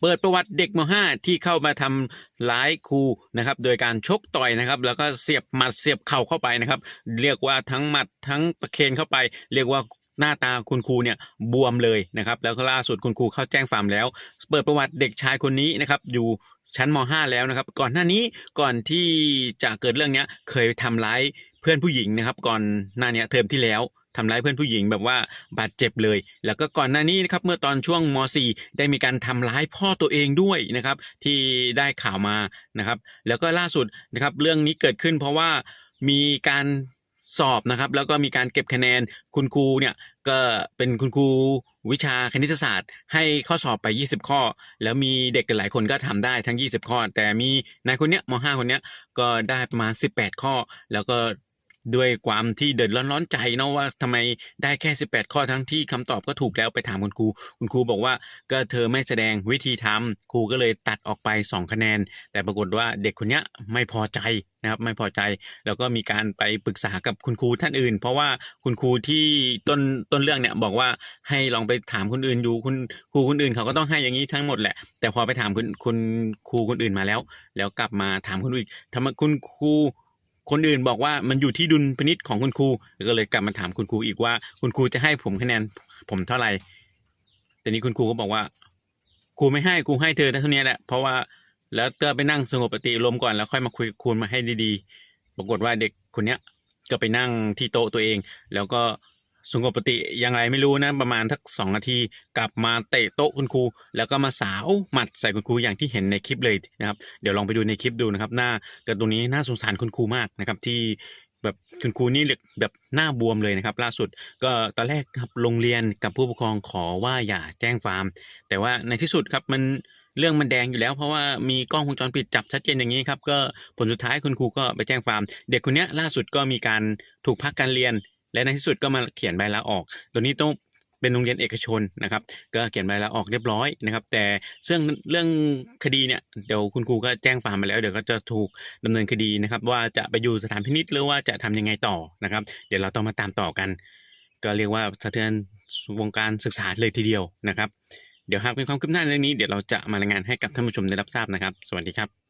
เปิดประวัติเด็กม .5 ที่เข้ามาทำร้ายครูนะครับ โดยการชกต่อยนะครับ แล้วก็เสียบหมัดเสียบเข่าเข้าไปนะครับ เรียกว่าทั้งหมัดทั้งประเคนเข้าไป เรียกว่าหน้าตาคุณครูเนี่ยบวมเลยนะครับ แล้วก็ล่าสุดคุณครูเข้าแจ้งความแล้ว เปิดประวัติเด็กชายคนนี้นะครับ อยู่ชั้นม .5 แล้วนะครับ ก่อนหน้านี้ก่อนที่จะเกิดเรื่องเนี้ยเคยทำร้ายเพื่อนผู้หญิงนะครับ ก่อนหน้าเนี้ยเทอมที่แล้ว ทำร้ายเพื่อนผู้หญิงแบบว่าบาดเจ็บเลย แล้วก็ก่อนหน้านี้นะครับเมื่อตอนช่วงม .4 ได้มีการทำร้ายพ่อตัวเองด้วยนะครับที่ได้ข่าวมานะครับแล้วก็ล่าสุดนะครับเรื่องนี้เกิดขึ้นเพราะว่ามีการสอบนะครับแล้วก็มีการเก็บคะแนนคุณครูเนี่ยก็เป็นคุณครูวิชาคณิตศาสตร์ ให้ข้อสอบไป 20 ข้อ แล้วมีเด็กหลายคนก็ทำได้ทั้ง 20 ข้อ แต่มีนายคนเนี้ยม .5 คนเนี้ยก็ได้ประมาณ 18 ข้อ แล้วก็ ด้วยความที่เดือดร้อนร้อนใจเนาะว่าทำไมได้แค่ 18 ข้อทั้งที่คำตอบก็ถูกแล้วไปถามคุณครู คุณครูบอกว่าก็เธอไม่แสดงวิธีทำครูก็เลยตัดออกไป 2 คะแนน แต่ปรากฏว่าเด็กคนนี้ไม่พอใจนะครับไม่พอใจแล้วก็มีการไปปรึกษากับคุณครูท่านอื่น เพราะว่าคุณครูที่ต้นต้นเรื่องเนี่ยบอกว่าให้ลองไปถามคนอื่นดูคุณครูคนอื่นเขาก็ต้องให้อย่างนี้ทั้งหมดแหละ แต่พอไปถามคุณคุณครูคนอื่นมาแล้ว แล้วกลับมาถามคุณอีกทำไมคุณครู คนอื่นบอกว่ามันอยู่ที่ดุลพินิษของคุณครูก็เลยกลับมาถามคุณครูอีกว่า คุณครูจะให้ผมคะแนนผมเท่าไหร่แต่นี้คุณครูก็บอกว่า ครูไม่ให้ครูให้เธอเท่านี้แหละเพราะว่าแล้วเธอไปนั่งสงบปฏิอารมก่อนแล้วค่อยมาคุยคุณมาให้ดีๆ ปรากฏว่าเด็กคนเนี้ยก็ไปนั่งที่โต๊ะตัวเอง แล้วก็ สงบปฏิยังไงไม่รู้นะ ประมาณทักสองนาทีกลับมาเตะโต๊ะคุณครู แล้วก็มาสาวหมัดใส่คุณครูอย่างที่เห็นในคลิปเลยนะครับเดี๋ยวลองไปดูในคลิปดูนะครับ หน้าการ์ตูนนี้น่าสงสารคุณครูมากนะครับที่แบบคุณครูนี่แบบหน้าบวมเลยนะครับ ล่าสุดก็ตอนแรกครับโรงเรียนกับผู้ปกครองขอว่าอย่าแจ้งความ แต่ว่าในที่สุดครับมันเรื่องมันแดงอยู่แล้วเพราะว่ามีกล้องวงจรปิดจับชัดเจนอย่างนี้ครับก็ผลสุดท้ายคุณครูก็ไปแจ้งความ เด็กคนนี้ล่าสุดก็มีการถูกพักการเรียน และในที่สุดก็มาเขียนใบลาออก ตัวนี้ต้องเป็นโรงเรียนเอกชนนะครับ ก็เขียนใบลาออกเรียบร้อยนะครับ แต่เรื่องเรื่องคดีเนี่ยเดี๋ยวคุณครูก็แจ้งความมาแล้ว เดี๋ยวก็จะถูกดำเนินคดีนะครับ ว่าจะไปอยู่สถานพินิจหรือว่าจะทำยังไงต่อนะครับ เดี๋ยวเราต้องมาตามต่อกัน ก็เรียกว่าสะเทือนวงการศึกษาเลยทีเดียวนะครับ เดี๋ยวหากมีความคืบหน้าเรื่องนี้เดี๋ยวเราจะมารายงานให้กับท่านผู้ชมได้รับทราบนะครับ สวัสดีครับ